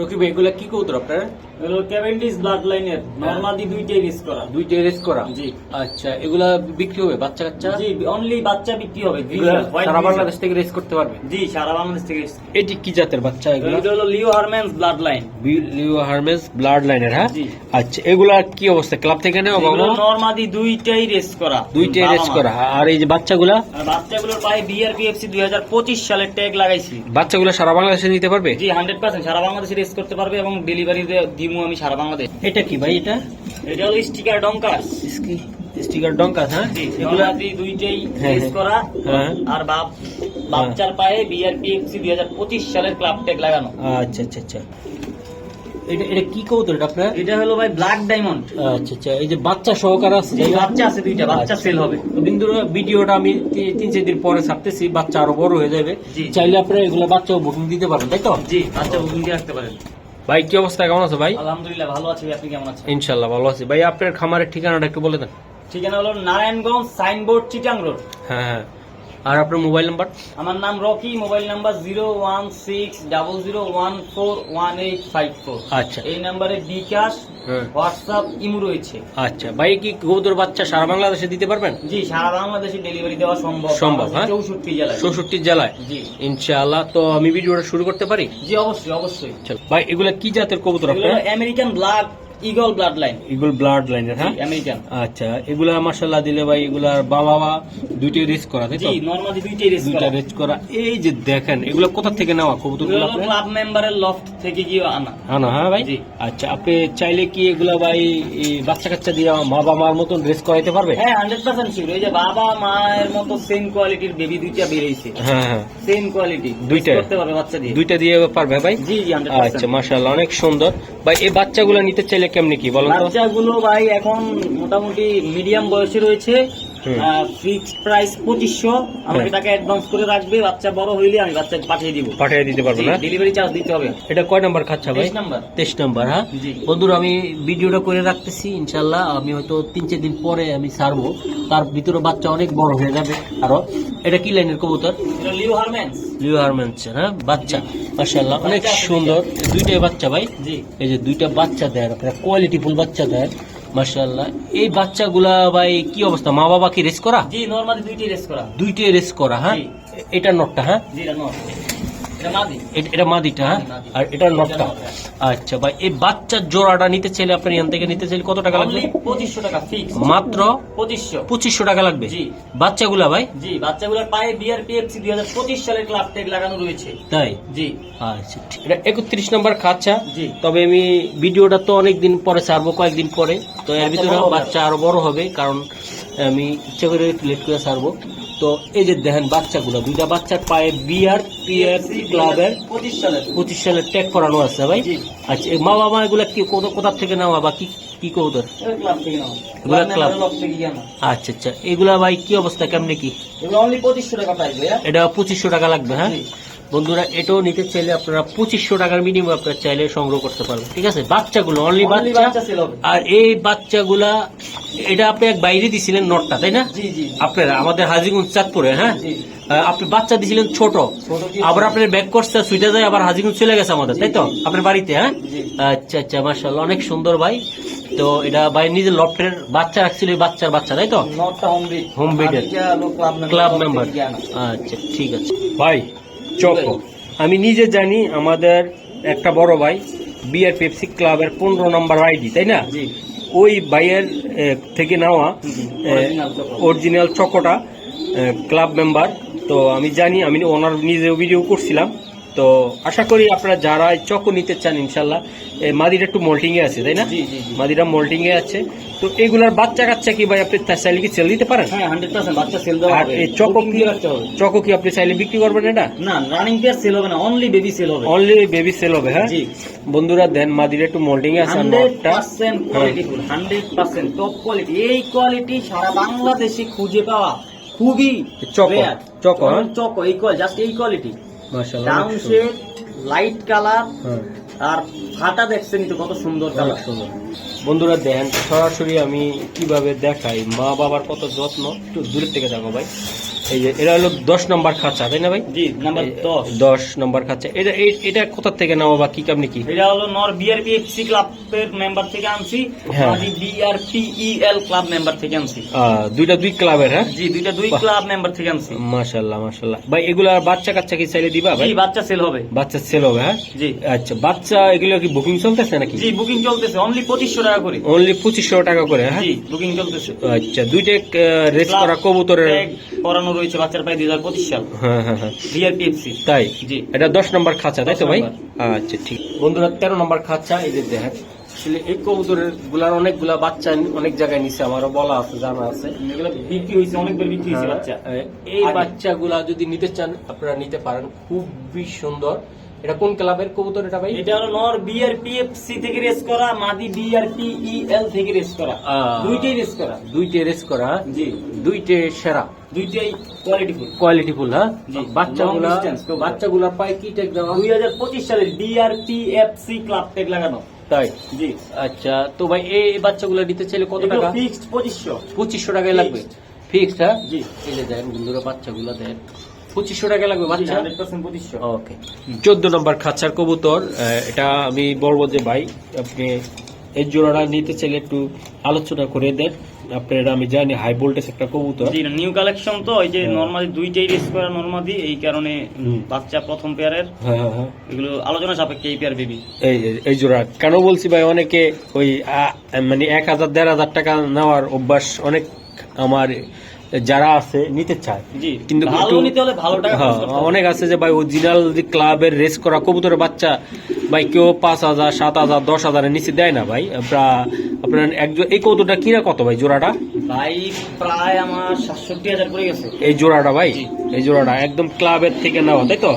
রকিব এগুলা কি কবুতর আপনার? এগুলো ক্যাভেন্ডিস ব্লাড লাইনের নর্মালি দুইটাই রিস করা। দুইটা রেস করা? জি। আচ্ছা এগুলা বিক্রি হবে বাচ্চা কাচ্চা? জি অনলি বাচ্চা বিক্রি হবে সারা বাংলাদেশ থেকে রেস করতে পারবে? জি সারা বাংলাদেশ থেকে এটি কি জাতের বাচ্চা এগুলো? এটা হলো Leo Hermans blood line Leo Hermes blood লাইনের হ্যাঁ? আচ্ছা এগুলা কি অবস্থা? ক্লাব থেকে নেওয়া বাবা নর্মালি দুইটাই রেস করা। দুইটাই রেস করা। আর এই যে বাচ্চাগুলা? আর বাচ্চাগুলোর পায়ে বিআরপিএফসি দুই হাজার পঁচিশ সালের ট্যাগ লাগাইছি। বাচ্চাগুলা সারা বাংলাদেশে নিতে পারবে? জি হান্ড্রেড পার্সেন্ট সারা বাংলাদেশে রেস করতে পারবে এবং ডেলিভারি দিমু আমি সারা বাংলাদেশ। এটা কি ভাই এটা? এটা হলো স্টিকার ডঙ্কার স্টিকার ডঙ্কার হ্যাঁ? এগুলো দুইটাই হ্যাঁ, হ্যাঁ। করা। হ্যাঁ। আর বাপ বাপচার পায়ে বিআরপিএফসি দুই হাজার পঁচিশ সালের ক্লাব ট্যাগ লাগানো। আচ্ছা আচ্ছা আচ্ছা। এটা এটা কি কবুতর এটা আপনার? এটা হলো ভাই ব্ল্যাক ডায়মন্ড আচ্ছা আচ্ছা এই যে বাচ্চা সহকারে আছে এই বাচ্চা আছে দুইটা বাচ্চা আচ্ছা। সেল হবে। তো বিন্দুর ভিডিওটা আমি তিন চার দিন পরে ছাড়তেছি বাচ্চা আরও বড় হয়ে যাবে। চাইলে আপনারা এগুলো বাচ্চাও বুকিং দিতে পারেন তাই তো? জি বাচ্চা বুকিং দিয়ে রাখতে পারেন। ভাই কি অবস্থা? কেমন আছে ভাই? আলহামদুলিল্লাহ ভালো আছি আপনি কেমন আছেন? ইনশাল্লাহ ভালো আছি। ভাই আপনার খামারের ঠিকানাটা একটু বলে দেন। ঠিকানা হলো নারায়ণগঞ্জ সাইনবোর্ড চিটাং রোড। হ্যাঁ হ্যাঁ। আর আপনার মোবাইল নাম্বার? আমার নাম Rocky mobile number zero one six double zero one four one eight five four. আচ্ছা। এই নাম্বারে বিকাশ হ্যাঁ। হোয়াটসঅ্যাপ ইমু রয়েছে। আচ্ছা ভাই কি কবুতর বাচ্চা সারা বাংলাদেশে দিতে পারবেন? জি সারা বাংলাদেশে ডেলিভারি দেওয়া সম্ভব। সম্ভব, হ্যাঁ? চৌষট্টি জেলায়। চৌষট্টি জেলায়? জি। ইনশাআল্লাহ তো আমি ভিডিওটা শুরু করতে পারি? জি অবশ্যই অবশ্যই। ভাই এগুলা কি জাতের কবুতর আপনার? American blood eagle blood line এগুলো ব্লাড লাইনের হ্যাঁ আমেরিকান আচ্ছা এগুলা দিলে ভাই এগুলার বাবা মা দুইটাই রিস্ক করা তাই জি তো নর্মালি দুইটাই রেস দুইটা রেস্ট করা। এই যে দেখেন এগুলো কোথা থেকে নেওয়া? ক্লাব মেম্বারের লফট থেকে গিয়ে আনা। আনো হ্যাঁ ভাই? জি। আচ্ছা আপনি চাইলে কি এগুলা ভাই বাচ্চা কাচ্চা দিয়ে মা বাবার মতন রেস্ট করাইতে পারবে? হ্যাঁ হান্ড্রেড পার্সেন্ট শিওর এই যে বাবা মায়ের মতো সেম কোয়ালিটির বেবি দুইটা হ্যাঁ হ্যাঁ। সেম কোয়ালিটি দুইটা? করতে পারবে বাচ্চা দিয়ে। দুইটা দিয়ে পারবে ভাই? জি জি হান্ড্রেড আচ্ছা মাশাআল্লাহ অনেক সুন্দর। ভাই এই বাচ্চাগুলো নিতে চাইলে কেমনি কি বলো তো? বাচ্চাগুলো ভাই এখন মোটামুটি মিডিয়াম বয়সে রয়েছে ফিক্স প্রাইস পঁচিশশো। আমাকে। টাকা অ্যাডভান্স করে রাখবে বাচ্চা বড় হইলে আমি বাচ্চা পাঠিয়ে দিব। পাঠিয়ে দিতে পারব না? ডেলিভারি চার্জ দিতে হবে। এটা কয় নাম্বার খাচ্ছা ভাই? নম্বর। তেইশ নাম্বার হ্যাঁ। বন্ধুরা আমি ভিডিওটা করে রাখতেছি ইনশাল্লাহ আমি হয়তো তিন চার দিন পরে আমি ছাড়বো তার ভিতরে বাচ্চা অনেক বড় হয়ে যাবে আরও। এটা কি লাইনের কবুতর? লিও হারমেন্সের হ্যাঁ? বাচ্চা মাশাল্লাহ অনেক সুন্দর। দুইটাই বাচ্চা ভাই? এই যে দুইটা বাচ্চা দেয় আপনার কোয়ালিটি ফুল বাচ্চা দেয় মাশাল্লাহ এই বাচ্চাগুলা ভাই কি অবস্থা? মা বাবা কি রেস করা? জি নর্মালি দুইটাই রেস করা। দুইটাই রেস করা হ্যাঁ? এটা নটটা হ্যাঁ? জি এটা নর এটা মাদিটা হ্যাঁ? আর এটা নটটা আচ্ছা ভাই এই বাচ্চার জোড়াটা নিতে চাইলে আপনার এখান থেকে নিতে চাইলে কত টাকা লাগবে? পঁচিশশো টাকা ফিক্স মাত্র পঁচিশশো। পঁচিশশো টাকা লাগবে? জি। বাচ্চাগুলা ভাই? জি বাচ্চাগুলোর পায়ে বিআরপিএফসি দুই হাজার পঁচিশ সালের ক্লাব ট্যাগ লাগানো রয়েছে। তাই? জি। আচ্ছা এটা একত্রিশ নম্বর খাচ্ছা জি। তবে আমি ভিডিওটা তো অনেক দিন পরে ছাড়বো কয়েকদিন পরে। তো এর ভিতরে বাচ্চা আরও বড় হবে কারণ আমি ইচ্ছা করে লেট করে ছাড়বো। তো এই যে দেখেন বাচ্চাগুলো দুইটা বাচ্চার পায়ে বিয়ার পিএফসি ক্লাবের পঁচিশ সালের ট্যাগ করানো আছে ভাই। আচ্ছা এই মা বাবা এগুলা কি কোথা কোথা থেকে নেওয়া বা কি কি কৌতর ক্লাব এগুলা আচ্ছা আচ্ছা। এগুলা ভাই কি অবস্থা? কেমনে কি? এটা পঁচিশশো টাকা লাগবে হ্যাঁ? বন্ধুরা এটাও নিতে চাইলে আপনারা পঁচিশশো টাকার মিনিমাম আপনারা চাইলে সংগ্রহ করতে পারবেন। ঠিক আছে? বাচ্চাগুলো অনলি বাচ্চা বাচ্চা আর এই বাচ্চাগুলা এটা আপনি এক বাইরে দিছিলেন নটটা তাই না? জি জি। আপনারা আমাদের হাজিগঞ্জ চাঁদপুরে হ্যাঁ? আপনি বাচ্চা দিছিলেন ছোট। আবার আপনার ব্যাক করছে সুইটা যায় আবার হাজিগঞ্জ চলে গেছে আমাদের তাই তো? আপনার বাড়িতে হ্যাঁ? আচ্ছা আচ্ছা মার্শাল্লাহ অনেক সুন্দর ভাই। তো এটা ভাই নিজের লফটের বাচ্চা রাখছিল বাচ্চার বাচ্চা তাই তো? হোম এর। ক্লাব ক্লাব মেম্বার আচ্ছা ঠিক আছে। ভাই চকো আমি নিজে জানি আমাদের একটা বড় ভাই বিআর পেপসি ক্লাবের পনেরো নম্বর আইডি তাই না? জি। ওই বাইয়ের থেকে নেওয়া। অরিজিনাল চকোটা ক্লাব মেম্বার তো আমি জানি আমি ওনার নিজেও ভিডিও করছিলাম তো আশা করি আপনারা যারা এই চকো নিতে চান ইনশাল্লাহ এ, মাদিটা একটু মোল্টিং এ আছে তাই না? জি জি জি। মাদিটা মোল্টিং এ আছে। তো এগুলার বাচ্চা কাচ্চা কি ভাই আপনি চাইলে কি সেল দিতে পারেন? হ্যাঁ হান্ড্রেড পার্সেন্ট বাচ্চা সেল দেওয়া হবে। চকো কি চকো কি আপনি চাইলে বিক্রি করবেন এটা? না রানিং পেয়ার সেল হবে না অনলি বেবি সেল হবে। অনলি বেবি সেল হবে হ্যাঁ? জি। বন্ধুরা দেন মাদির একটু মোল্ডিং এ আছে hundred percent quality full hundred percent top quality এই কোয়ালিটি সারা বাংলাদেশে খুঁজে পাওয়া খুবই চকো। চকো, হ্যাঁ? চকো এই কোয়ালিটি জাস্ট এই কোয়ালিটি লাইট কালার হ্যাঁ, আর ফাটা দেখছেন তো কত সুন্দর কালার সুন্দর। বন্ধুরা দেখেন সরাসরি আমি কীভাবে দেখাই? মা বাবার কত যত্ন? একটু দূরের থেকে দেখো ভাই। এই যে এটা হলো দশ নম্বর খাঁচা তাই না ভাই? জি নাম্বার দশ। দশ নম্বর খাঁচা। এটা এটা কোথা থেকে নেওয়া বা কি কামনি কি? এটা হলো নর বিআরপি এফসি ক্লাবের মেম্বার থেকে আনছি হ্যাঁ। মাদি বিআরপি ইএল ক্লাব মেম্বার থেকে আনছি। দুইটা দুই ক্লাবের হ্যাঁ? জি দুইটা দুই ক্লাব মেম্বার থেকে আনছি। মাশাল্লাহ মাশাল্লাহ। ভাই এগুলার বাচ্চা কাচ্চা কি চাইলে দিবা ভাই? জি বাচ্চা সেল হবে। বাচ্চা সেল হবে হ্যাঁ? জি। আচ্ছা বাচ্চা এগুলো কি বুকিং চলতেছে নাকি? জি বুকিং চলতেছে অনলি পঁচিশশো টাকা করে। অনলি পঁচিশশো টাকা করে হ্যাঁ? জি বুকিং চলতেছে। আচ্ছা দুইটা রেস করা কবুতরের করানো রয়েছে বাচ্চার প্রায় দুই হাজার পঁচিশ সাল। হ্যাঁ হ্যাঁ হ্যাঁ। তাই? জি। এটা দশ নম্বর খাঁচা তাই তো ভাই? আচ্ছা ঠিক। বন্ধুরা তেরো নম্বর খাঁচা এই যে দেখেন। আসলে এই কবুতরেরগুলার অনেকগুলা বাচ্চা অনেক জায়গায় নিছে আমারও বলা আছে জানা আছে। এগুলো বিক্রি হয়েছে অনেকবার বিক্রি হয়েছে বাচ্চা। হ্যাঁ, এই। বাচ্চাগুলা যদি নিতে চান আপনারা নিতে পারেন। খুবই সুন্দর। এটা কোন ক্লাবের কবুতর এটা ভাই? এটা হলো নর বিআরপি এফসি থেকে রেস করা মাদি বিআরপি ইএল থেকে রেস করা। দুইটাই রেস করা। দুইটে রেস করা। জি। দুইটে সেরা। দুইটাই কোয়ালিটিফুল কোয়ালিটি ফুল হ্যাঁ। বাচ্চাগুলা। বাচ্চাগুলার পায়ে কি টেক দেওয়া? হাজার পঁচিশ সালের বিআরপি এফসি ক্লাব ট্যাগ লাগানো। তাই? জি। আচ্ছা তো ভাই এই বাচ্চাগুলো নিতে চাইলে কত টাকা? ফিক্সড পঁচিশশো। পঁচিশশো টাকায় লাগবে। ফিক্সড হ্যাঁ? জি। এই যে দেখেন বন্ধুরা বাচ্চাগুলো দেন। পঁচিশশো টাকা লাগবে বাচ্চা? ওকে। চোদ্দ নম্বর খাঁচার কবুতর এটা আমি বলব যে ভাই আপনি এই জোড়াটা নিতে চাইলে একটু আলোচনা করে দেন। আপনার আমি জানি হাই ভোল্টেজ একটা কবুতর। জি নিউ কালেকশন তো এই যে হ্যাঁ। নর্মালি দুইটাই রেস করা নর্মালি এই কারণে বাচ্চা প্রথম পেয়ারের হ্যাঁ হ্যাঁ হ্যাঁ। এগুলো আলোচনা সাপেক্ষে এই পেয়ার বেবি এই এই জোড়া। কেন বলছি ভাই অনেকে ওই মানে এক হাজার দেড় হাজার টাকা নেওয়ার অভ্যাস অনেক আমার যারা আছে নিতে চায়। কিন্তু নিতে হলে ভালো টাকা হ্যাঁ। অনেক আছে যে ভাই অরিজিনাল যে ক্লাবের রেস করা কবুতরের বাচ্চা ভাই কেউ পাঁচ হাজার সাত হাজার দশ হাজারের নিচে দেয় না ভাই। আপনার একজন এই কবুতরটা কিনা কত ভাই জোড়াটা? ভাই প্রায় আমার সাতষট্টি হাজার পড়ে গেছে। এই জোড়াটা ভাই? এই জোড়াটা একদম ক্লাবের থেকে নেওয়া তাই তো?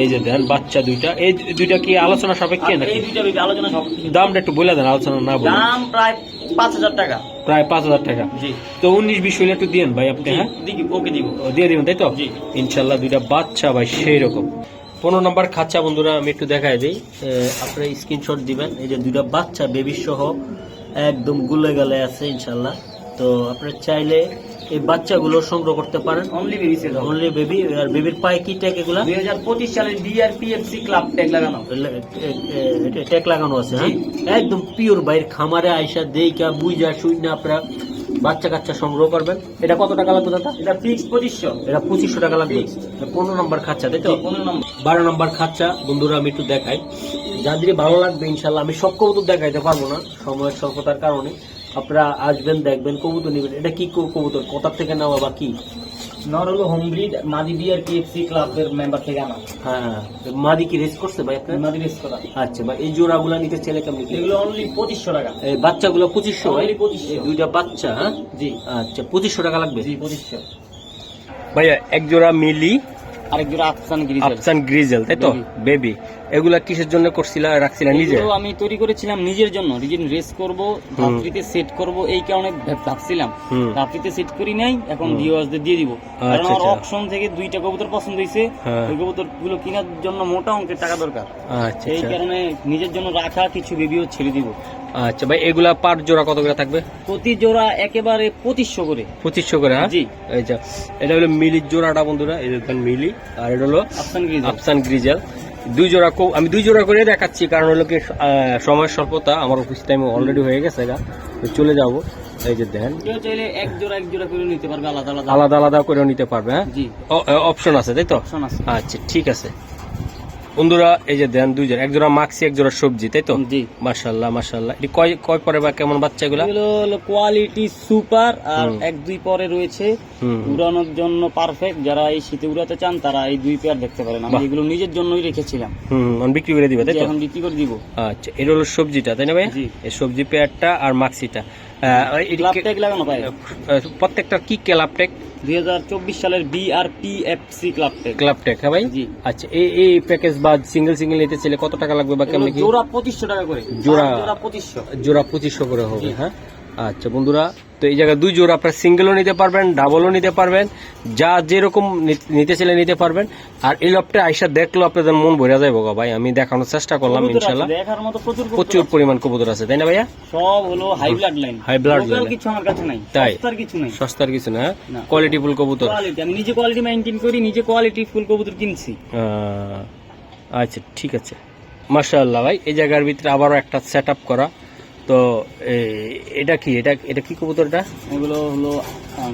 এই যে দেন বাচ্চা দুইটা। এই দুইটা কি আলোচনা সাপেক্ষে নাকি? এই দুইটা আলোচনা দামটা একটু বলে দেন আলোচনা না দাম প্রায় পাঁচ হাজার টাকা। প্রায় পাঁচ হাজার টাকা। জি। তো উনিশ বিশ হইলে একটু দিন ভাই আপনি হ্যাঁ? ওকে দিব। দিয়ে দিবেন তাই তো? জি। ইনশাল্লাহ দুইটা বাচ্চা ভাই সেই রকম। পনেরো নম্বর খাচ্চা বন্ধুরা আমি একটু দেখাই দিই। আপনারা স্ক্রিনশট দিবেন এই যে দুইটা বাচ্চা বেবি সহ একদম গুলে গেলে আছে ইনশাল্লাহ। তো আপনার চাইলে এই বাচ্চাগুলো সংগ্রহ করতে পারেন। Only baby sale only baby আর বেবির পায়ে কি ট্যাগ এগুলা? দুই হাজার পঁচিশ সালের বিআরপিএফসি ক্লাব ট্যাগ লাগানো। ট্যাগ লাগানো আছে হ্যাঁ? একদম পিওর বাইর খামারে আইসা দেইকা বুইজা শুইনা আপনারা বাচ্চা কাচ্চা সংগ্রহ করবেন। এটা কত টাকা লাগবে দাদা? এটা ফিক্স পঁচিশশো। এটা পঁচিশশো টাকা লাগবে। পনেরো নম্বর খাচ্চা তাই তো? পনেরো নম্বর। বারো নম্বর খাচ্চা বন্ধুরা আমি একটু দেখাই। যাদের ভালো লাগবে ইনশাল্লাহ আমি সব কবুতর দেখাইতে পারব না সময়ের স্বল্পতার কারণে। আপনারা আসবেন দেখবেন কবুতর নেবেন। এটা কি কবুতর? কোথা থেকে নেওয়া বা কি? নর হলো হোমব্রিড মাদি বিআরপিএফসি ক্লাবের মেম্বার থেকে আনা। হ্যাঁ মাদি কি রেস করছে ভাই আপনার? মাদি রেস করা। আচ্ছা ভাই এই জোড়াগুলা নিতে ছেলে কেমন এগুলো অনলি পঁচিশশো টাকা। এই বাচ্চাগুলো পঁচিশশো 2500 এই দুইটা বাচ্চা হ্যাঁ? জি। আচ্ছা পঁচিশশো টাকা লাগবে? জি পঁচিশশো। ভাইয়া এক জোড়া মিলি আরেক জোড়া আফসান গিরি আফসান গ্রিজেল তাই তো? বেবি এগুলা কিসের জন্য করছিলা রাখছিলা নিজে? আমি তৈরি করেছিলাম নিজের জন্য নিজের রেস করব ধাত্রীতে সেট করব এই কারণে ভাবছিলাম। হুম। ধাত্রীতে সেট করি নাই এখন ভিউয়ার্সদের দিয়ে দিব। কারণ আচ্ছা, আমার আচ্ছা। অপশন থেকে দুইটা কবুতর পছন্দ হয়েছে হ্যাঁ। ওই কবুতরগুলো কেনার জন্য মোটা অঙ্কের টাকা দরকার। আচ্ছা সেই আচ্ছা। কারণে নিজের জন্য রাখা কিছু বেবিও ছেড়ে দিব। আচ্ছা ভাই এগুলা পার জোড়া কত করে থাকবে? প্রতি জোড়া একেবারে পঁচিশশো করে। পঁচিশশো করে হ্যাঁ? জি। এই যে এটা হলো মিলির জোড়াটা বন্ধুরা। এই দেখেন মিলি আর এটা হলো আফসান গিরি আফসান গ্রিজেল দুই জোড়া আমি দুই জোড়া করে দেখাচ্ছি কারণ হলো কি সময় স্বল্পতা আমার অফিস টাইম অলরেডি হয়ে গেছে গা। চলে যাব। এই যে দেখেন চাইলে এক জোড়া এক জোড়া করে নিতে পারবে আলাদা আলাদা। আলাদা আলাদা করে নিতে পারবে হ্যাঁ? জি। অপশন আছে তাই তো? অপশন আছে। আচ্ছা ঠিক আছে। বন্ধুরা এই যে দেন দুই জোড়া এক জোড়া মাক্সি এক জোড়া সবজি তাই তো? জি। মাশাল্লাহ মাশাল্লাহ এটি কয় কয় পরে বা কেমন বাচ্চা এগুলা? হলো কোয়ালিটি সুপার আর এক দুই পরে রয়েছে। উড়ানোর জন্য পারফেক্ট যারা এই শীতে উড়াতে চান তারা এই দুই পেয়ার দেখতে পারেন। আমি এগুলো নিজের জন্যই রেখেছিলাম। হুম আমি বিক্রি করে দিবে তাই তো? এখন বিক্রি করে দিব। আচ্ছা এটা হলো সবজিটা তাই না ভাই? জি। এই সবজি পেয়ারটা আর মাক্সিটা। প্রত্যেকটা কি ক্লাব টেক দুই হাজার চব্বিশ সালের BRPFC club tag club tag হ্যাঁ ভাই? জি। আচ্ছা এই এই প্যাকেজ বা সিঙ্গেল সিঙ্গেল নিতে চাইলে কত টাকা লাগবে বা কেমন জোড়া পঁচিশশো টাকা করে। জোড়া- জোড়া পঁচিশশো। জোড়া পঁচিশশো করে হবে হ্যাঁ? আচ্ছা বন্ধুরা তো এই জায়গায় দুই জোড়া আপনার সিঙ্গেলও নিতে পারবেন ডাবলও নিতে পারবেন যা যেরকম নিতে চাইলে নিতে পারবেন। আর এই লপটা আইসা দেখল আপনাদের মন ভরে যাবে গো ভাই আমি দেখানোর চেষ্টা করলাম ইনশাল্লাহ। দেখার মতো প্রচুর প্রচুর পরিমাণ কবুতর আছে তাই না ভাইয়া? সব হলো high blood line blood line এ। কিছু আমার কাছে নাই তাই? সস্তার কিছু নাই। সস্তার কিছু না না। কোয়ালিটি ফুল কবুতর। আমি নিজে কোয়ালিটি মেইনটেইন করি নিজে কোয়ালিটি ফুল কবুতর কিনছি। আচ্ছা ঠিক আছে। মাশাআল্লাহ ভাই এই জায়গার ভিতরে আবারও একটা সেট করা। তো এটা কি? এটা এটা কি কবুতরটা? এগুলো হলো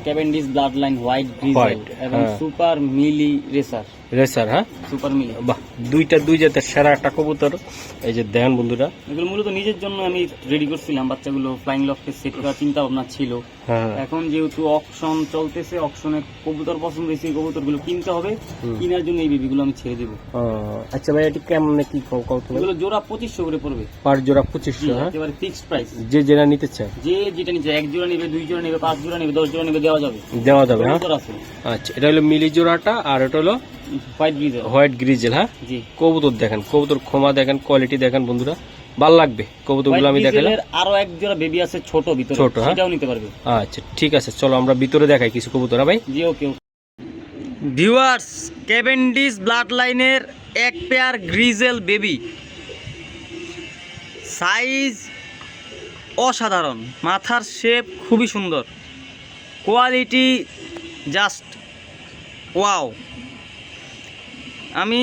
Cavendish blood line white white এবং হ্যাঁ। সুপার মিলি রেসার রেসার হ্যাঁ? সুপার মিলি বাহ দুইটা দুই জাতের সেরা একটা কবুতর। এই যে দেন বন্ধুরা। এগুলো মূলত নিজের জন্য আমি রেডি করছিলাম। বাচ্চাগুলো ফ্লাইং লফটে সেট করার চিন্তা ভাবনা ছিল। হ্যাঁ এখন যেহেতু অকশন চলতেছে অকশনে কবুতর পছন্দ হয়েছে কবুতরগুলো কিনতে হবে। কেনার জন্য এই বেবিগুলো আমি ছেড়ে দেবো। আচ্ছা ভাই এটি কেমন কি এগুলো জোড়া পঁচিশশো করে পড়বে। পার জোড়া পঁচিশশো হ্যাঁ? একেবারে ফিক্সড প্রাইস যে যেটা নিতে চায়। যে যেটা নিচে এক জোড়া নেবে দুই জোড়া নেবে পাঁচ জোড়া নেবে দশ জোড়া নেবে দেওয়া যাবে। দেওয়া যাবে হ্যাঁ? আচ্ছা এটা হলো মিলি জোড়াটা আর এটা হলো হোয়াইট গ্রিজেল হোয়াইট গ্রিজেল হ্যাঁ? জি। কবুতর দেখেন কবুতর ক্ষমা দেখেন কোয়ালিটি দেখেন বন্ধুরা। ভালো লাগবে। কবুতরগুলো আমি দেখালাম। আরও এক জোড়া বেবি আছে ছোট ভিতরে ছোট, হ্যাঁ? সেটাও নিতে পারবে। আচ্ছা ঠিক আছে চলো আমরা ভিতরে দেখাই কিছু কবুতর হ্যাঁ ভাই? জি ওকে ভিউয়ার্স ক্যাভেন্ডিস ব্লাড লাইনের এক পেয়ার গ্রিজেল বেবি সাইজ অসাধারণ মাথার শেপ খুবই সুন্দর। কোয়ালিটি জাস্ট ওয়াও আমি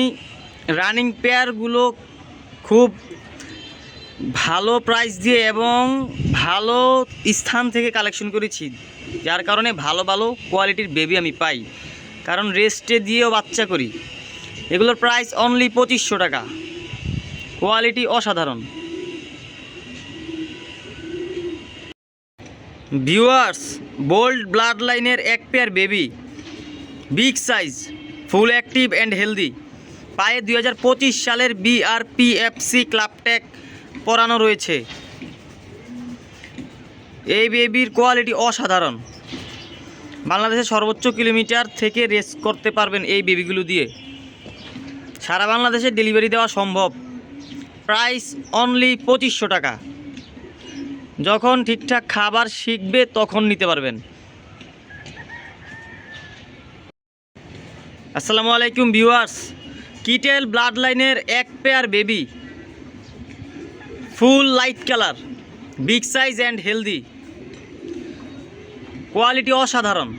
রানিং পেয়ারগুলো খুব ভালো প্রাইস দিয়ে এবং ভালো স্থান থেকে কালেকশন করেছি, যার কারণে ভালো ভালো কোয়ালিটির বেবি আমি পাই। কারণ রেস্টে দিয়েও বাচ্চা করি। এগুলোর প্রাইস অনলি পঁচিশশো টাকা। কোয়ালিটি অসাধারণ। ভিউয়ার্স বোল্ড ব্লাড লাইনের এক pair baby big size full active and healthy পায়ে দু হাজার পঁচিশ সালের বিআরপিএফসি ক্লাব ট্যাগ পরানো রয়েছে। এই বেবির কোয়ালিটি অসাধারণ। বাংলাদেশের সর্বোচ্চ কিলোমিটার থেকে রেস করতে পারবেন এই বেবিগুলো দিয়ে। সারা বাংলাদেশে ডেলিভারি দেওয়া সম্ভব। প্রাইস অনলি পঁচিশশো টাকা। যখন ঠিকঠাক খাবার শিখবে তখন নিতে পারবেন। আসসালামু আলাইকুম ভিউয়ার্স কিটেল ব্লাড লাইনের এক pair baby full light colour, big size and healthy. Quality অসাধারণ।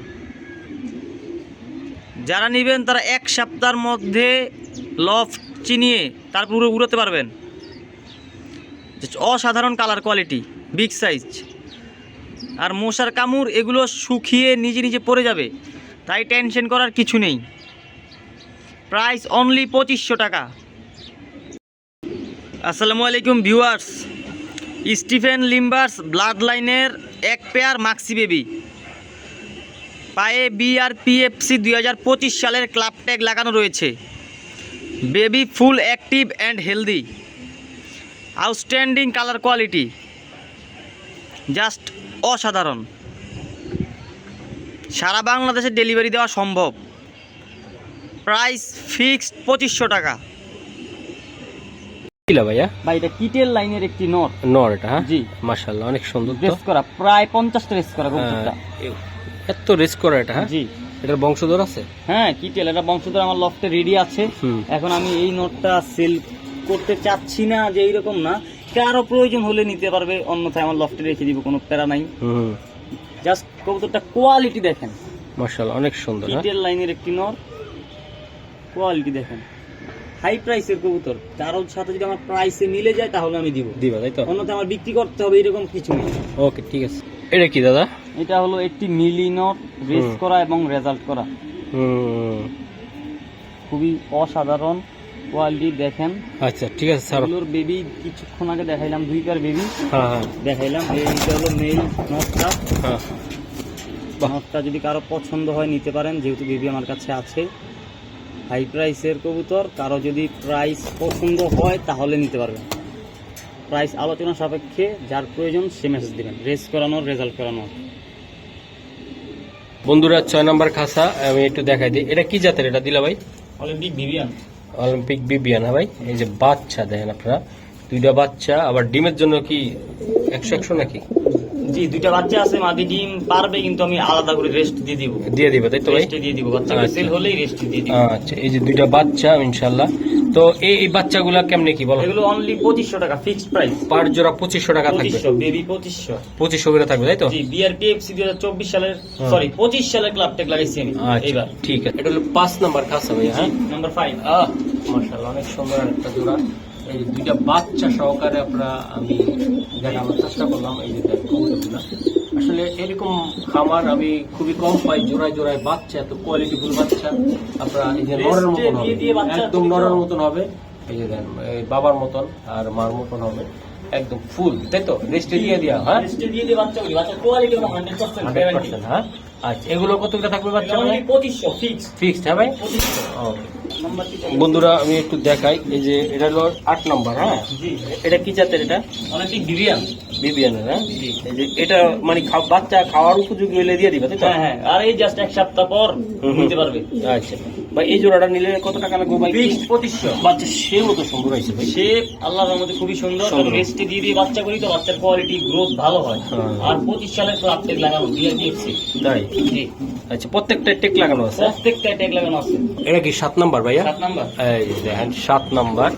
যারা নেবেন তারা এক সপ্তাহের মধ্যে লফ চিনিয়ে তারপর উড়ে- উড়োতে পারবেন। অসাধারণ কালার কোয়ালিটি, বিগ সাইজ। আর মশার কামড়, এগুলো শুকিয়ে নিজে নিজে পড়ে যাবে। তাই টেনশন করার কিছু নেই। প্রাইস অনলি পঁচিশশো টাকা। আসসালামু আলাইকুম ভিউয়ার্স। স্টিফেন লিম্বার্স ব্লাড লাইনের এক পেয়ার মাক্সি বেবি। পায়ে বিআরপিএফসি দুই হাজার পঁচিশ সালের ক্লাব ট্যাগ লাগানো রয়েছে। Baby full active and healthy. Outstanding colour quality. Just অসাধারণ। সারা বাংলাদেশে ডেলিভারি দেওয়া সম্ভব। প্রাইস ফিক্সড পঁচিশশো টাকা। কিলা ভাইয়া? ভাই এটা কিটেল লাইনের একটি নট। নর এটা হ্যাঁ? জি। অনেক সুন্দর করা প্রায় পঞ্চাশটা ড্রেস করা কবুতরটা এত রেস্ট করে এটা হ্যাঁ? জি। এটার বংশধর আছে? হ্যাঁ কিটেল এটা বংশধর আমার লফটে রেডি আছে। এখন আমি এই নোটটা সেল করতে চাচ্ছি না যে এইরকম না। কারও প্রয়োজন হলে নিতে পারবে অন্যথায় আমার লফটে রেখে দিব কোনো প্যারা নাই। হুম। জাস্ট কবুতরটা কোয়ালিটি দেখেন। মাশাল্লাহ অনেক সুন্দর হ্যাঁ? কিটেল লাইনের একটি নর কোয়ালিটি দেখেন। হাই প্রাইসের কবুতর। কারোর সাথে যদি আমার প্রাইসে মিলে যায় তাহলে আমি দিব। দিবা তাই তো? অন্যথায় আমার বিক্রি করতে হবে এরকম কিছু নেই। ওকে ঠিক আছে। এটা কি দাদা? এটা হলো একটি মিলি নট রেস করা এবং রেজাল্ট করা। খুবই অসাধারণ কোয়ালিটি দেখেন। আচ্ছা ঠিক আছে স্যার এগুলোর বেবি কিছুক্ষণ আগে দেখাইলাম দুই পেয়ার বেবি হ্যাঁ হ্যাঁ। দেখাইলাম এইটা হলো মেল নটটা হ্যাঁ। নটটা যদি কারও পছন্দ হয় নিতে পারেন যেহেতু বেবি আমার কাছে আছে। হাই প্রাইসের কবুতর কারও যদি প্রাইস পছন্দ হয় তাহলে নিতে পারবেন। প্রাইস আলোচনা সাপেক্ষে যার প্রয়োজন সে মেসেজ দেবেন। রেস করানোর রেজাল্ট করানোর। বন্ধুরা ছয় নম্বর খাসা আমি একটু দেখাই দিই। এটা কি জাতের? এটা দিলা ভাই? অলিম্পিক বিবিয়ান অলিম্পিক বিবিয়ান হ্যাঁ ভাই? এই যে বাচ্চা দেখেন আপনারা। দুইটা বাচ্চা আবার ডিমের জন্য কি একশো একশো নাকি? জি দুইটা বাচ্চা আছে মাদি ডিম পারবে কিন্তু আমি আলাদা করে রেস্ট দিয়ে দিব। দিয়ে দিবে তাই তো ভাই? রেস্টে দিয়ে দিব বাচ্চা আচ্ছা। সেল হলেই রেস্ট দিয়ে দিব। আচ্ছা এই যে দুইটা বাচ্চা ইনশাল্লাহ তো এই এই বাচ্চাগুলা কেমনে কি বলো? এগুলো অনলি পঁচিশশো টাকা ফিক্সড প্রাইস পার জোড়া পঁচিশশো টাকা থাকবে। পঁচিশশো বেবি পঁচিশশো। পঁচিশশো করে থাকবে তাই তো? জি বিআরপিএফসি দুই হাজার চব্বিশ সালের। সরি পঁচিশ সালের ক্লাব টেক লাগাইছি আমি আচ্ছা এবার ঠিক আছে। এটা হলো পাঁচ নাম্বার খাসা ভাই হ্যাঁ? নাম্বার ফাইভ আহ মাশাআল্লাহ অনেক সুন্দর একটা জোড়া। এই দুইটা বাচ্চা সহকারে আপনারা আমি দেখানোর চেষ্টা করলাম এই যে আসলে এরকম খামার আমি খুবই কম পাই জোড়ায় জোড়ায় বাচ্চা এত কোয়ালিটিফুল বাচ্চা। আপনারা এই যে নরের মতন হবে একদম নরের মতন হবে। এই যে দেন এই বাবার মতন আর মার মতন হবে। একদম ফুল তাই তো? রেস্টে দিয়ে দেওয়া হ্যাঁ? রেস্টে দিয়ে দিয়ে কোয়ালিটি হ্যাঁ? আচ্ছা এগুলো কত করে থাকবে বাচ্চা ফিক্সড হ্যাঁ ভাই? ওকে বন্ধুরা আমি একটু দেখাই। এই যে এটা হলো আট নম্বর হ্যাঁ? এটা কি জাতের এটা? অনেকটি বিরিয়ান বিবিয়ানের হ্যাঁ? এই যে এটা মানে বাচ্চা খাওয়ার উপযোগী হলে দিয়ে দিবে তো? হ্যাঁ হ্যাঁ। আর এই জাস্ট এক সপ্তাহ পর বুঝতে। পারবে। আচ্ছা। ভাই এই জোড়াটা নিলে কত টাকা লাগবে ভাই? ফিক্সড পঁচিশশো। বাচ্চা সে মতো সুন্দর হয়েছে ভাই। সে আল্লাহর রহমতে খুবই সুন্দর। রেস্টে দিয়ে দিয়ে বাচ্চা করি তো বাচ্চার কোয়ালিটি গ্রোথ ভালো হয়। হ্যাঁ। আর পঁচিশ সালের ক্লাব টেক লাগানো বিআরপিএফসি তাই? আচ্ছা প্রত্যেকটা টেক লাগানো আছে? প্রত্যেকটা ট্যাগ লাগানো আছে। এটা কি সাত নাম্বার ভাইয়া? সাত নাম্বার। এই দেখেন সাত নাম্বার।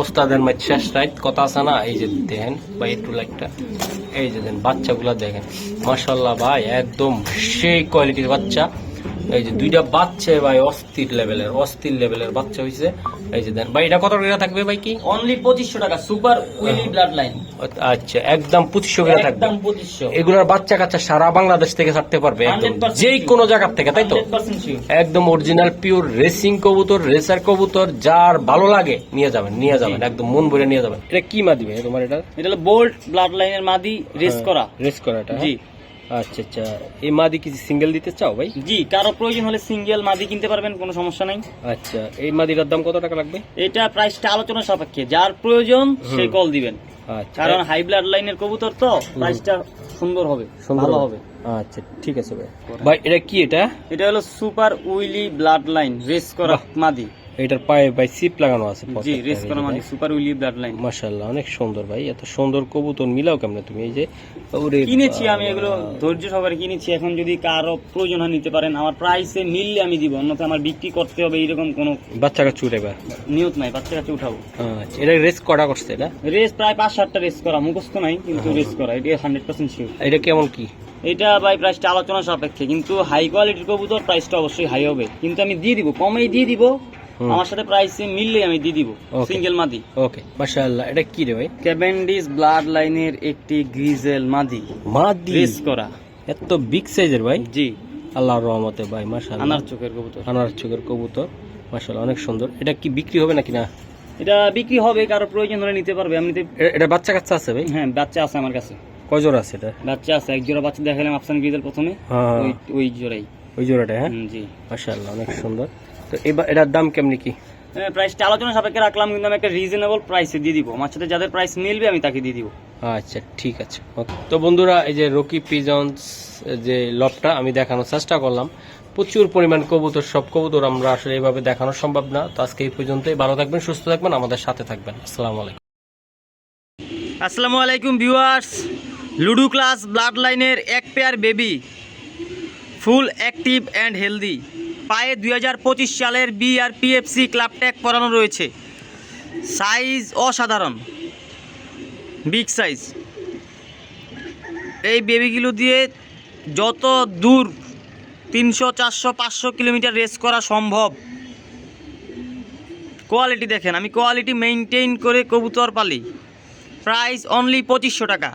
ওস্তাদের মাঝ শেষ রাইত কথা আছে না? এই যে দেখেন বা একটু লাইটটা। এই যে দেন বাচ্চাগুলো দেখেন। মাশাল্লাহ ভাই একদম সেই কোয়ালিটির বাচ্চা। এই যে দুইটা বাচ্চা ভাই অস্থির লেভেলের অস্থির লেভেলের বাচ্চা হয়েছে এই যে দেন ভাই এটা কত করে থাকবে ভাই কি? অনলি পঁচিশশো টাকা সুপার উইলি ব্লাড লাইন আচ্ছা একদম পঁচিশশো করে থাকবে। একদম পঁচিশশো। এগুলোর বাচ্চা কাচ্চা সারা বাংলাদেশ থেকে ছাড়তে পারবে একদম। 100% কোনো জায়গার থেকে তাই তো? একদম অরিজিনাল পিওর রেসিং কবুতর রেসার কবুতর যার ভালো লাগে নিয়ে যাবেন নিয়ে যাবেন একদম মন ভরে নিয়ে যাবেন। এটা কি মা দিবে তোমার এটা? এটা হলো বোল্ট ব্লাড লাইনের মাদি রেস করা। রেস করা এটা। জি। হ্যাঁ? আচ্ছা আচ্ছা। এই মাদি কি সিঙ্গেল দিতে চাও ভাই? জি কারও প্রয়োজন হলে সিঙ্গেল মাদি কিনতে পারবেন কোনো সমস্যা নাই। আচ্ছা এই মাদিটার দাম কত টাকা লাগবে? এটা প্রাইসটা আলোচনা সাপেক্ষে। যার প্রয়োজন সে কল দিবেন। আচ্ছা। কারণ হাই ব্লাড লাইনের কবুতর তো প্রাইসটা সুন্দর হবে ভালো হবে। আচ্ছা ঠিক আছে ভাই। ভাই এটা কি এটা? এটা হলো super Willie blood line race করা মাদি। এটার পায়ে ভাই সিপ লাগানো আছে জি রেস করা মানে সুপার উইলি ব্লাড লাইন। মাশাআল্লাহ অনেক সুন্দর ভাই এত সুন্দর কবুতর মিলাও কেমনে তুমি? এই যে ওরে কিনেছি আমি এগুলো ধৈর্য সহকারে কিনেছি। এখন যদি কারও প্রয়োজন হয় নিতে পারেন আমার প্রাইসে মিললে আমি দিব অন্যথা আমার বিক্রি করতে হবে এরকম কোনো বাচ্চা কাচ্চা উঠে ভাই নিয়ত নাই বাচ্চা কাছে উঠাবো। আচ্ছা এটা রেস করা করছে এটা রেস প্রায় পাঁচ সাতটা রেস করা মুখস্থ নাই কিন্তু রেস করা এটা হান্ড্রেড পার্সেন্ট শিওর এটা কেমন কি? এটা ভাই প্রাইসটা আলোচনা সাপেক্ষে কিন্তু হাই কোয়ালিটির কবুতর প্রাইসটা অবশ্যই হাই হবে। কিন্তু আমি দিয়ে দিব কমেই দিয়ে দিব। আমার সাথে প্রাইসে মিললে আমি দিয়ে দিব সিঙ্গেল মাদি। ওকে মাশাআল্লাহ এটা কি রে ভাই? ক্যাভেন্ডিস ব্লাড লাইনের একটি গ্রিজেল মাদি। মাদি? রেস করা। এত বিগ সাইজের ভাই? জি। আল্লাহর রহমতে ভাই মাশাআল্লাহ। আনার চোখের কবুতর। আনার চোখের কবুতর মাশাআল্লাহ অনেক সুন্দর। এটা কি বিক্রি হবে নাকি না? এটা বিক্রি হবে কারও প্রয়োজন হলে নিতে পারবে। এমনিতে এটা বাচ্চা কাচ্চা আছে ভাই? হ্যাঁ বাচ্চা আছে আমার কাছে। কয় জোড়া আছে এটা? বাচ্চা আছে এক জোড়া বাচ্চা দেখালাম আফসান গ্রিজেল প্রথমে। হ্যাঁ ওই ওই জোড়াই। ওই জোড়াটা হ্যাঁ? জি। মাশাআল্লাহ অনেক সুন্দর। তো এবার এটার দাম কেমনি কি? হ্যাঁ, প্রাইসটা আলোচনা সাপেক্ষে রাখলাম কিন্তু আমি একটা রিজনেবল প্রাইসে দিয়ে দিব। আমার সাথে যাদের প্রাইস মিলবে আমি তাকে দিয়ে দিব। আচ্ছা ঠিক আছে. তো বন্ধুরা এই যে রকি পিজন্স যে লবটা আমি দেখানোর চেষ্টা করলাম প্রচুর পরিমাণ কবুতর সব কবুতর আমরা আসলে এইভাবে দেখানো সম্ভব না। তো আজকে এই পর্যন্তই। ভালো থাকবেন সুস্থ থাকবেন আমাদের সাথে থাকবেন। আসসালামু আলাইকুম। আসসালামু আলাইকুম ভিউয়ার্স লুডু ক্লাস ব্লাড লাইনের এক pair baby full active and healthy পায়ে দু হাজার পঁচিশ সালের B R PFC club tag পরানো রয়েছে। সাইজ অসাধারণ। Big size. এই বেবিগুলো দিয়ে যত দূর তিনশো, চারশো, পাঁচশো কিলোমিটার রেস করা সম্ভব। কোয়ালিটি দেখেন, আমি কোয়ালিটি মেনটেন করে কবুতর পালি। প্রাইস অনলি পঁচিশশো টাকা।